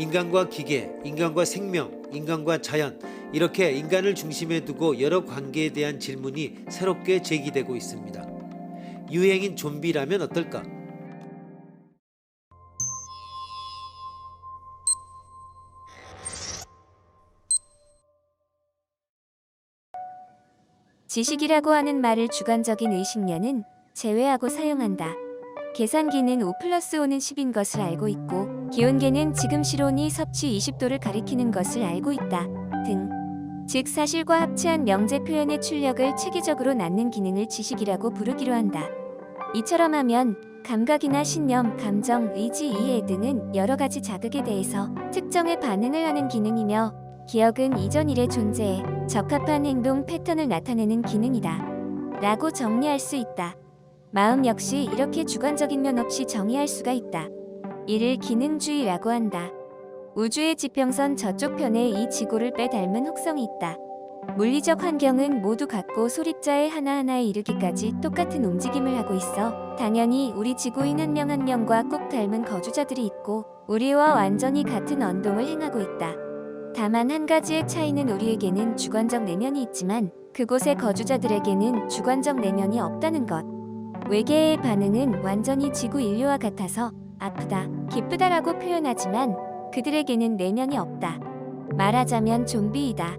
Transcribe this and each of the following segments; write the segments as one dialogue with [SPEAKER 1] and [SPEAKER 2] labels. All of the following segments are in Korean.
[SPEAKER 1] 인간과 기계, 인간과 생명, 인간과 자연, 이렇게 인간을 중심에 두고 여러 관계에 대한 질문이 새롭게 제기되고 있습니다. 유행인 좀비라면 어떨까?
[SPEAKER 2] 지식이라고 하는 말을 주관적인 의식면은 제외하고 사용한다. 계산기는 5 플러스 5는 10인 것을 알고 있고 기온계는 지금 실온이 섭취 20도를 가리키는 것을 알고 있다. 등. 즉 사실과 합치한 명제 표현의 출력을 체계적으로 낳는 기능을 지식이라고 부르기로 한다. 이처럼 하면 감각이나 신념, 감정, 의지, 이해 등은 여러 가지 자극에 대해서 특정의 반응을 하는 기능이며 기억은 이전 일의 존재에 적합한 행동 패턴을 나타내는 기능이다. 라고 정리할 수 있다. 마음 역시 이렇게 주관적인 면 없이 정의할 수가 있다. 이를 기능주의라고 한다. 우주의 지평선 저쪽 편에 이 지구를 빼닮은 혹성이 있다. 물리적 환경은 모두 같고 소립자의 하나하나에 이르기까지 똑같은 움직임을 하고 있어 당연히 우리 지구인 한 명 한 명과 꼭 닮은 거주자들이 있고 우리와 완전히 같은 언동을 행하고 있다. 다만 한 가지의 차이는 우리에게는 주관적 내면이 있지만 그곳의 거주자들에게는 주관적 내면이 없다는 것. 외계의 반응은 완전히 지구 인류와 같아서 아프다, 기쁘다라고 표현하지만 그들에게는 내면이 없다. 말하자면 좀비이다.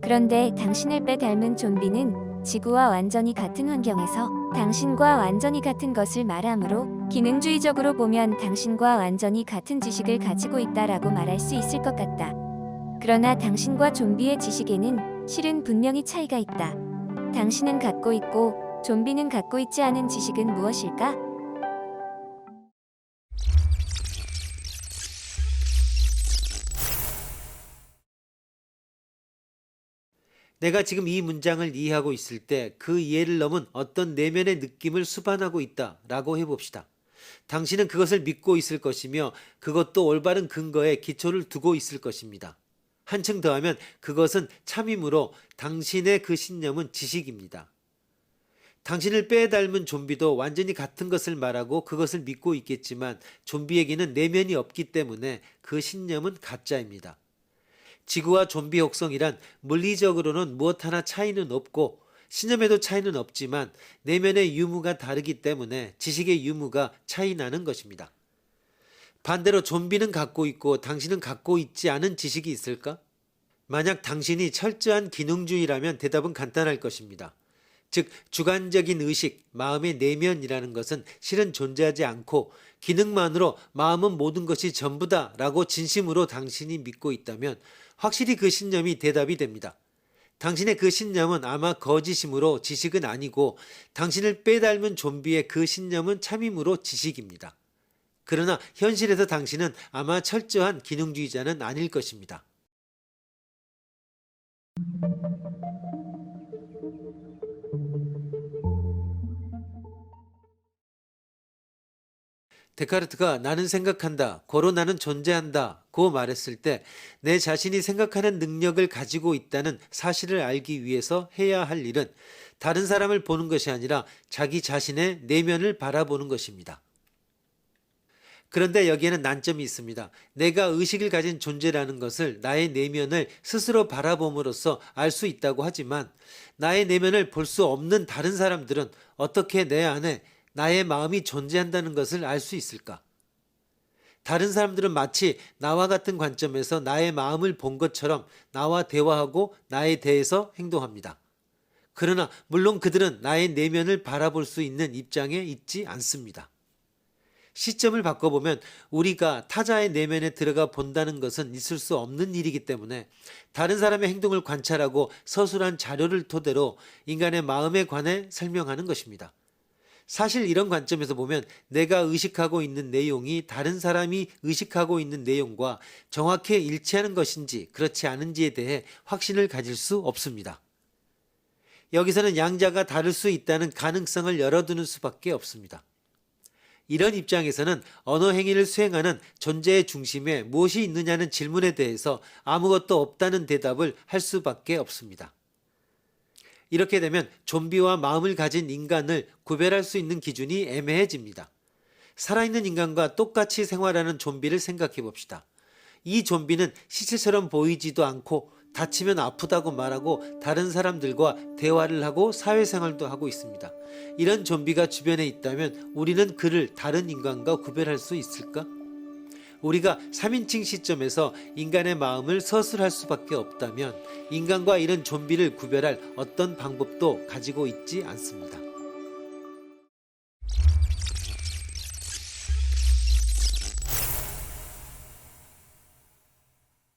[SPEAKER 2] 그런데 당신을 빼 닮은 좀비는 지구와 완전히 같은 환경에서 당신과 완전히 같은 것을 말하므로 기능주의적으로 보면 당신과 완전히 같은 지식을 가지고 있다라고 말할 수 있을 것 같다. 그러나 당신과 좀비의 지식에는 실은 분명히 차이가 있다. 당신은 갖고 있고 좀비는 갖고 있지 않은 지식은 무엇일까?
[SPEAKER 1] 내가 지금 이 문장을 이해하고 있을 때 그 이해를 넘은 어떤 내면의 느낌을 수반하고 있다 라고 해봅시다. 당신은 그것을 믿고 있을 것이며 그것도 올바른 근거에 기초를 두고 있을 것입니다. 한층 더하면 그것은 참임으로 당신의 그 신념은 지식입니다. 당신을 빼닮은 좀비도 완전히 같은 것을 말하고 그것을 믿고 있겠지만 좀비에게는 내면이 없기 때문에 그 신념은 가짜입니다. 지구와 좀비 혹성이란 물리적으로는 무엇 하나 차이는 없고 신념에도 차이는 없지만 내면의 유무가 다르기 때문에 지식의 유무가 차이 나는 것입니다. 반대로 좀비는 갖고 있고 당신은 갖고 있지 않은 지식이 있을까? 만약 당신이 철저한 기능주의라면 대답은 간단할 것입니다. 즉, 주관적인 의식, 마음의 내면이라는 것은 실은 존재하지 않고 기능만으로 마음은 모든 것이 전부다 라고 진심으로 당신이 믿고 있다면 확실히 그 신념이 대답이 됩니다. 당신의 그 신념은 아마 거짓이므로 지식은 아니고 당신을 빼닮은 좀비의 그 신념은 참임으로 지식입니다. 그러나 현실에서 당신은 아마 철저한 기능주의자는 아닐 것입니다. 데카르트가 나는 생각한다, 고로 나는 존재한다, 고 말했을 때 내 자신이 생각하는 능력을 가지고 있다는 사실을 알기 위해서 해야 할 일은 다른 사람을 보는 것이 아니라 자기 자신의 내면을 바라보는 것입니다. 그런데 여기에는 난점이 있습니다. 내가 의식을 가진 존재라는 것을 나의 내면을 스스로 바라봄으로써 알 수 있다고 하지만 나의 내면을 볼 수 없는 다른 사람들은 어떻게 내 안에 나의 마음이 존재한다는 것을 알 수 있을까? 다른 사람들은 마치 나와 같은 관점에서 나의 마음을 본 것처럼 나와 대화하고 나에 대해서 행동합니다. 그러나 물론 그들은 나의 내면을 바라볼 수 있는 입장에 있지 않습니다. 시점을 바꿔보면 우리가 타자의 내면에 들어가 본다는 것은 있을 수 없는 일이기 때문에 다른 사람의 행동을 관찰하고 서술한 자료를 토대로 인간의 마음에 관해 설명하는 것입니다. 사실 이런 관점에서 보면 내가 의식하고 있는 내용이 다른 사람이 의식하고 있는 내용과 정확히 일치하는 것인지 그렇지 않은지에 대해 확신을 가질 수 없습니다. 여기서는 양자가 다를 수 있다는 가능성을 열어두는 수밖에 없습니다. 이런 입장에서는 언어 행위를 수행하는 존재의 중심에 무엇이 있느냐는 질문에 대해서 아무것도 없다는 대답을 할 수밖에 없습니다. 이렇게 되면 좀비와 마음을 가진 인간을 구별할 수 있는 기준이 애매해집니다. 살아있는 인간과 똑같이 생활하는 좀비를 생각해 봅시다. 이 좀비는 시체처럼 보이지도 않고 다치면 아프다고 말하고 다른 사람들과 대화를 하고 사회생활도 하고 있습니다. 이런 좀비가 주변에 있다면 우리는 그를 다른 인간과 구별할 수 있을까? 우리가 3인칭 시점에서 인간의 마음을 서술할 수밖에 없다면 인간과 이런 좀비를 구별할 어떤 방법도 가지고 있지 않습니다.